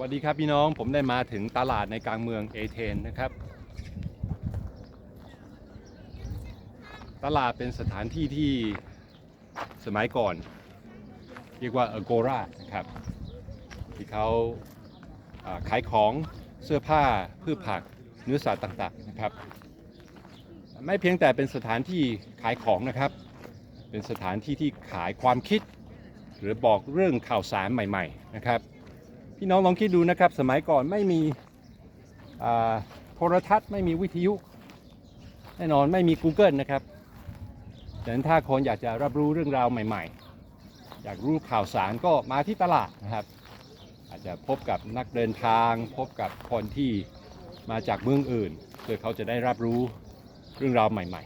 วัสดีครับพี่น้องผมได้มาถึงตลาดในกลางเมืองเอเธนนะครับ ตลาดเป็นสถานที่ที่สมัยก่อน เรียกว่าอโกรานะครับ ที่เขาาขายของเสื้อผ้าพืชผักเนื้อสัตว์ต่างๆนะครับ ไม่เพียงแต่เป็นสถานที่ขายของนะครับ เป็นสถานที่ที่ขายความคิด หรือบอกเรื่องข่าวสารใหม่ ๆ นะครับ พี่น้องลองคิดดูนะครับ สมัยก่อนไม่มีโทรทัศน์ไม่มีวิทยุ แน่นอนไม่มี Google นะครับดังนั้นถ้าคนอยากจะรับรู้เรื่องราวใหม่ ๆ อยากรู้ข่าวสารก็มาที่ตลาดนะครับ อาจจะพบกับนักเดินทาง พบกับคนที่มาจากเมืองอื่นเพื่อเขาจะได้รับรู้เรื่องราวใหม่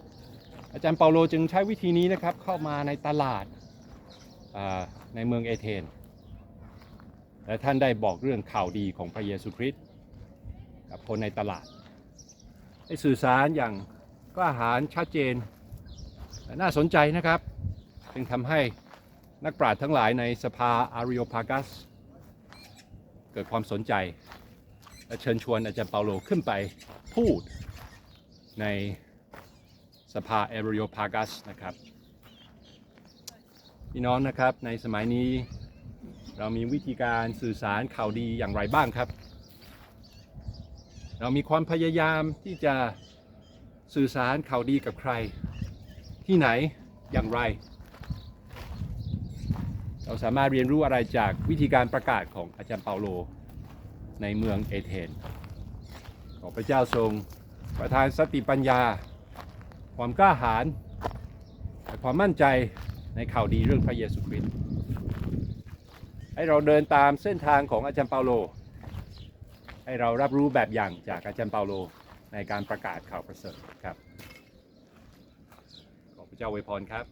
ๆ อาจารย์เปาโลจึงใช้วิธีนี้นะครับเข้ามาในตลาดในเมืองเอเธน และท่านได้บอกเรื่องข่าวดีของพระเยซูคริสต์กับคนในตลาดให้สื่อสารอย่างกล้าหาญชัดเจนและน่าสนใจนะครับจึงทำให้นักปราชญ์ทั้งหลายในสภาอาริโอพากัส เกิดความสนใจ และเชิญชวนอาจารย์เปาโลขึ้นไปพูดในสภาอาริโอพากัสนะครับพี่น้องนะครับในสมัยนี้ เรามีวิธีการสื่อสารข่าวดีอย่างไรบ้างครับ เรามีความพยายามที่จะสื่อสารข่าวดีกับใคร ที่ไหนอย่างไร เราสามารถเรียนรู้อะไรจากวิธีการประกาศของอาจารย์เปาโล ในเมืองเอเธนขอพระเจ้าทรงประทานสติปัญญา ความกล้าหาญและความมั่นใจในข่าวดีเรื่องพระเยซูคริสต์ ให้เราเดินตามเส้นทางของอาจารย์เปาโล ให้เรารับรู้แบบอย่างจากอาจารย์เปาโลในการประกาศข่าวประเสริฐครับ ขอพระเจ้าอวยพรครับ